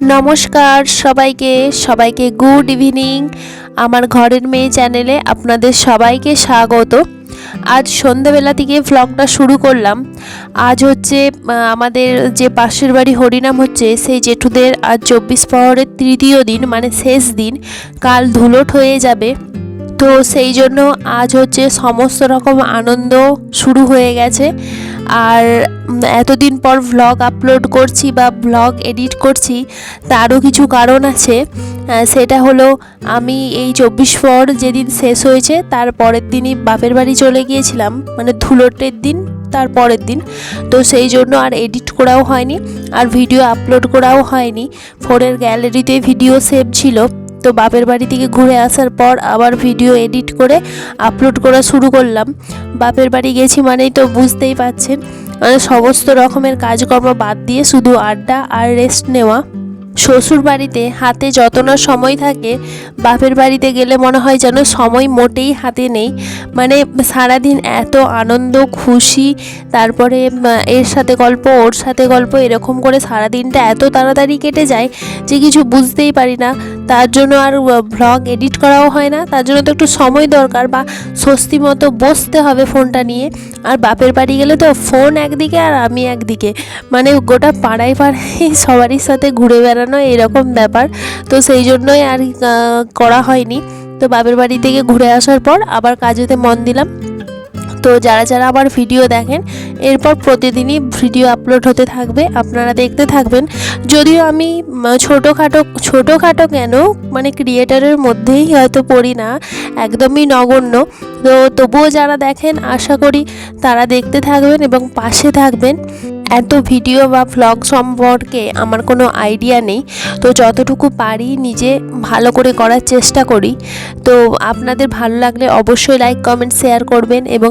নমস্কার সবাইকে সবাইকে গুড ইভিনিং আমার ঘরের মেয়ে চ্যানেলে আপনাদের সবাইকে স্বাগত। আজ সন্ধেবেলা থেকে ভ্লগটা শুরু করলাম। আজ হচ্ছে আমাদের যে পাশের বাড়ি হরিনাম হচ্ছে, সেই জেঠুদের আজ চব্বিশ প্রহরের তৃতীয় দিন মানে শেষ দিন। কাল ধুলোট হয়ে যাবে। তো সেই জন্য আজ হচ্ছে সমস্ত রকম আনন্দ শুরু হয়ে গেছে। আর এতদিন পর ভ্লগ আপলোড করছি বা ভ্লগ এডিট করছি, তারও কিছু কারণ আছে। সেটা হলো আমি এই চব্বিশ পর যেদিন শেষ হয়েছে, তার পরের দিনই বাপের বাড়ি চলে গিয়েছিলাম মানে ধুলোটের দিন, তার পরের দিন। তো সেই জন্য আর এডিট করাও হয়নি, আর ভিডিও আপলোড করাও হয়নি। ফোনের গ্যালারিতে ভিডিও সেভ ছিল। তো বাপের বাড়ি থেকে ঘুরে আসার পর আবার ভিডিও এডিট করে আপলোড করা শুরু করলাম। বাপের বাড়ি গেছি মানেই তো বুঝতেই পাচ্ছেন মানে সমস্ত রকমের কাজকর্ম বাদ দিয়ে শুধু আড্ডা আর রেস্ট নেওয়া। শ্বশুর বাড়িতে হাতে যত না সময় থাকে, বাপের বাড়িতে গেলে মনে হয় যেন সময় মোটেই হাতে নেই। মানে সারাদিন এত আনন্দ, খুশি, তারপরে এর সাথে গল্প, ওর সাথে গল্প, এরকম করে সারাদিনটা এত তাড়াতাড়ি কেটে যায় যে কিছু বুঝতেই পারি না। তার জন্য আর ভ্লগ এডিট করাও হয় না। তার জন্য তো একটু সময় দরকার বা স্বস্তি মতো বসতে হবে ফোনটা নিয়ে। আর বাপের বাড়ি গেলে তো ফোন একদিকে আর আমি একদিকে। মানে গোটা পাড়ায় পাড়ায় সবারই সাথে ঘুরে বেড়ানো এরকম ব্যাপার। তো সেই জন্যই আর করা হয়নি। তো বাপের বাড়ি থেকে ঘুরে আসার পর আবার কাজেতে মন দিলাম। তো যারা যারা আবার ভিডিও দেখেন, এরপর প্রতিদিনই ভিডিও আপলোড হতে থাকবে, আপনারা দেখতে থাকবেন। যদিও আমি ছোটোখাটো ছোটোখাটো কেন মানে ক্রিয়েটারের মধ্যেই হয়তো পড়ি না, একদমই নগণ্য। তো তবুও যারা দেখেন, আশা করি তারা দেখতে থাকবেন এবং পাশে থাকবেন। এত ভিডিও বা ভ্লগ সম্পর্কে আমার কোনো আইডিয়া নেই। তো যতটুকু পারি নিজে ভালো করে করার চেষ্টা করি। তো আপনাদের ভালো লাগলে অবশ্যই লাইক কমেন্ট শেয়ার করবেন এবং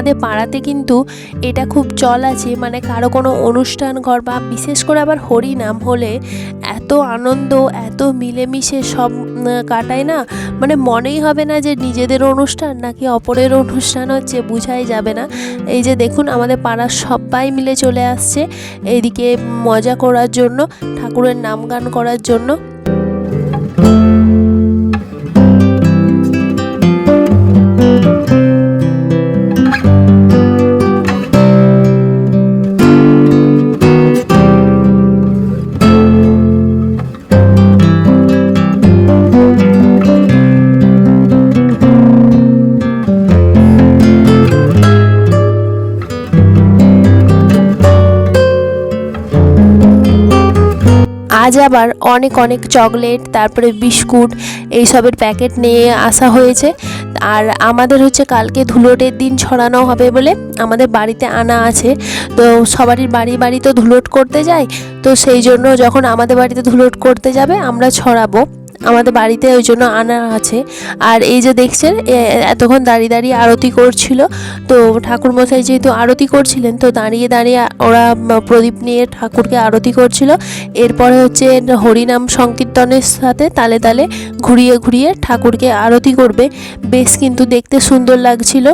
আমাদের পাড়াতে কিন্তু এটা খুব চল আছে। মানে কারও কোনো অনুষ্ঠান ঘর বা বিশেষ করে আবার হরিনাম হলে এত আনন্দ, এত মিলেমিশে সব কাটায় না? মানে মনেই হবে না যে নিজেদের অনুষ্ঠান নাকি অপরের অনুষ্ঠান হচ্ছে, বোঝাই যাবে না। এই যে দেখুন, আমাদের পাড়ার সবাই মিলে চলে আসছে। এইদিকে মজা করার জন্য, ঠাকুরের নাম গান করার জন্য। আজ আবার অনেক অনেক চকলেট, তারপরে বিস্কুট এইসবের প্যাকেট নিয়ে আসা হয়েছে। আর আমাদের হচ্ছে কালকে ধুলোটের দিন ছড়ানো হবে বলে আমাদের বাড়িতে আনা আছে। তো সবারই বাড়ি বাড়ি তো ধুলোট করতে যায়। তো সেই জন্য যখন আমাদের বাড়িতে ধুলোট করতে যাবে, আমরা ছড়াবো। আমাদের বাড়িতে ওই জন্য আনা আছে। আর এই যে দেখছেন এতক্ষণ দাঁড়িয়ে দাঁড়িয়ে আরতি করছিল। তো ঠাকুরমশাই যেহেতু আরতি করছিলেন, তো দাঁড়িয়ে দাঁড়িয়ে ওরা প্রদীপ নিয়ে ঠাকুরকে আরতি করছিল। এরপরে হচ্ছে হরিনাম সংকীর্তনের সাথে তালে তালে ঘুরিয়ে ঘুরিয়ে ঠাকুরকে আরতি করবে। বেশ কিন্তু দেখতে সুন্দর লাগছিল।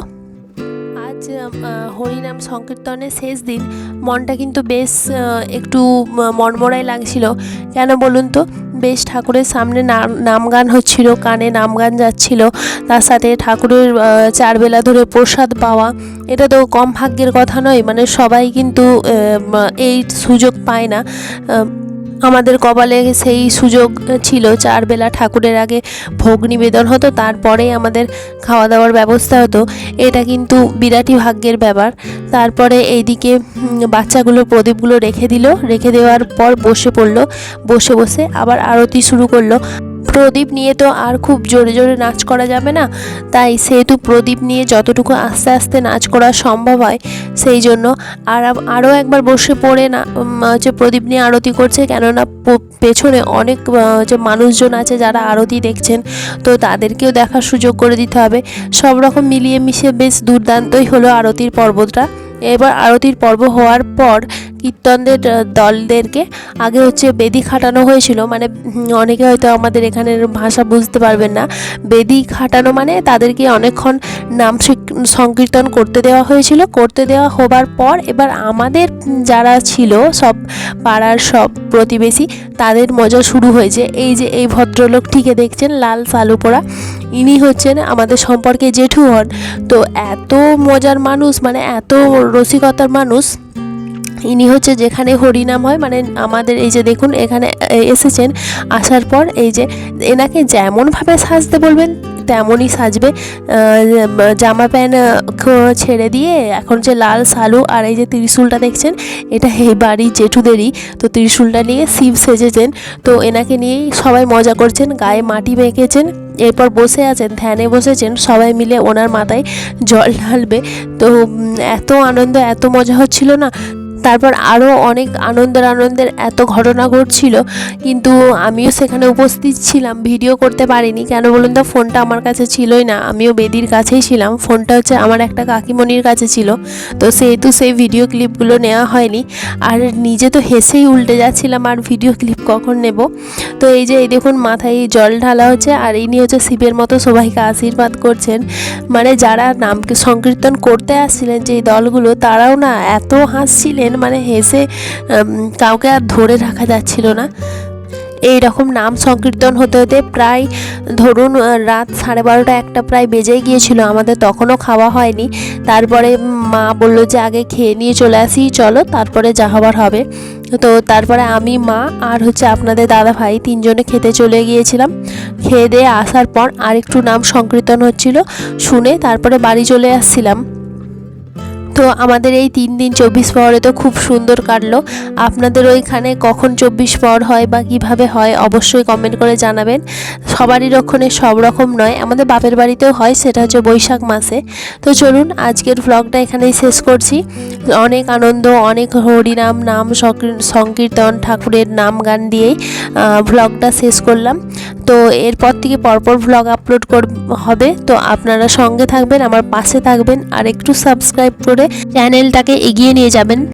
আজ হরিনাম সংকীর্তনের শেষ দিন মনটা কিন্তু বেশ একটু মনমরাই লাগছিল। কেন বলুন তো, বেশ ঠাকুরের সামনে নাম নাম গান হচ্ছিল, কানে নাম গান যাচ্ছিল। তার সাথে ঠাকুরের চারবেলা ধরে প্রসাদ পাওয়া, এটা তো কম ভাগ্যের কথা নয় মানে সবাই কিন্তু এই সুযোগ পায় না। আমাদের কপালে সেই সুযোগ ছিল। চার বেলা ঠাকুরের আগে ভোগ নিবেদন হতো, তারপরেই আমাদের খাওয়া দাওয়ার ব্যবস্থা হতো। এটা কিন্তু বিরাটই ভাগ্যের ব্যাপার। তারপরে এইদিকে দিকে বাচ্চাগুলো, প্রদীপগুলো রেখে দিল। রেখে দেওয়ার পর বসে পড়ল। বসে বসে আবার আরতি শুরু করল। প্রদীপ নিয়ে তো আর খুব জোরে জোরে নাচ করা যাবে না। তাই সেহেতু প্রদীপ নিয়ে যতটুকু আস্তে আস্তে নাচ করা সম্ভব হয়, সেই জন্য আর আরও একবার বসে পড়ে না হচ্ছে প্রদীপ নিয়ে আরতি করছে, কেননা পেছনে অনেক হচ্ছে মানুষজন আছে যারা আরতি দেখছেন, তো তাদেরকেও দেখার সুযোগ করে দিতে হবে। সব রকম মিলিয়ে মিশিয়ে বেশ দুর্দান্তই হলো আরতির পর্বটা এবার আরতির পর্ব হওয়ার পর কীর্তনদের দলদেরকে আগে হচ্ছে বেদি খাটানো হয়েছিল। মানে অনেকে হয়তো আমাদের এখানের ভাষা বুঝতে পারবেন না। বেদি খাটানো মানে তাদেরকে অনেকক্ষণ নাম সংকীর্তন করতে দেওয়া হয়েছিল। করতে দেওয়া হবার পর এবার আমাদের যারা ছিল সব পাড়ার সব প্রতিবেশী, তাদের মজা শুরু হয়েছে। এই যে, এই ভদ্রলোকটিকে দেখছেন, লাল সালু পোড়া ইনি হচ্ছেন আমাদের সম্পর্কে জেঠু হন। তো এত মজার মানুষ মানে এত রসিকতার মানুষ ইনি হচ্ছে যেখানে হরিনাম হয় মানে আমাদের এই যে দেখুন, এখানে এসেছেন, আসার পর এই যে এনাকে যেমনভাবে সাজতে বলবেন, তেমনই সাজবে। জামা প্যান্ট ছেড়ে দিয়ে এখন যে লাল সালু আর এই যে ত্রিশূলটা দেখছেন, এটা এই বাড়ির জেঠুদেরই। তো ত্রিশূলটা নিয়ে শিব সেজেছেন। তো এনাকে নিয়েই সবাই মজা করছেন, গায়ে মাটি মেখেছেন, এরপর বসে আছেন, ধ্যানে বসেছেন, সবাই মিলে ওনার মাথায় জল ঢালবে। তো এত আনন্দ, এত মজা হচ্ছিল না। তারপর আরও অনেক আনন্দের আনন্দের এত ঘটনা ঘটছিল, কিন্তু আমিও সেখানে উপস্থিত ছিলাম, ভিডিও করতে পারিনি। কেন বলুন তো, ফোনটা আমার কাছে ছিলই না, আমিও বেদির কাছেই ছিলাম। ফোনটা হচ্ছে আমার একটা কাকিমণির কাছে ছিল, তো সেহেতু সেই ভিডিও ক্লিপগুলো নেওয়া হয়নি। আর নিজে তো হেসেই উল্টে যাচ্ছিলাম, আর ভিডিও ক্লিপ কখন নেব? তো এই যে, এই দেখুন, মাথায় জল ঢালা হচ্ছে, আর ইনি হচ্ছে শিবের মতো সবাইকে আশীর্বাদ করছেন। মানে যারা নামকে সংকীর্তন করতে আসছিলেন যে দলগুলো, তারাও না এত হাসছিলেন মানে হেসে কাউকে আর ধরে রাখা যাচ্ছিল না। এই রকম নাম সংকীর্তন হতে হতে প্রায় ধরুন রাত সাড়ে বারোটা একটা প্রায় বেজেই গিয়েছিল। আমাদের তখনও খাওয়া হয়নি। তারপরে মা বলল যে, আগে খেয়ে নিয়ে চলে আসি, চলো, তারপরে যা হবার হবে। তো তারপরে আমি, মা আর হচ্ছে আপনাদের দাদা ভাই তিনজনে খেতে চলে গিয়েছিলাম। খেয়ে দিয়ে আসার পর আরেকটু নাম সংকীর্তন হচ্ছিল, শুনে তারপরে বাড়ি চলে আসছিলাম। তো আমাদের এই তিন দিন চব্বিশ পরে তো খুব সুন্দর কাটলো। আপনাদের ওইখানে কখন চব্বিশ পর হয় বা কীভাবে হয় অবশ্যই কমেন্ট করে জানাবেন। সবারই রক্ষণে সব রকম নয়, আমাদের বাপের বাড়িতেও হয়, সেটা হচ্ছে বৈশাখ মাসে। তো চলুন, আজকের ভ্লগটা এখানেই শেষ করছি। অনেক আনন্দ, অনেক হরিনাম, নাম সংকীর্তন, ঠাকুরের নাম গান দিয়েই ভ্লগটা শেষ করলাম। তো এরপর থেকে পরপর ভ্লগ আপলোড কর হবে। তো আপনারা সঙ্গে থাকবেন, আমার পাশে থাকবেন, আর একটু সাবস্ক্রাইব করে চ্যানেলটাকে এগিয়ে নিয়ে যাবেন।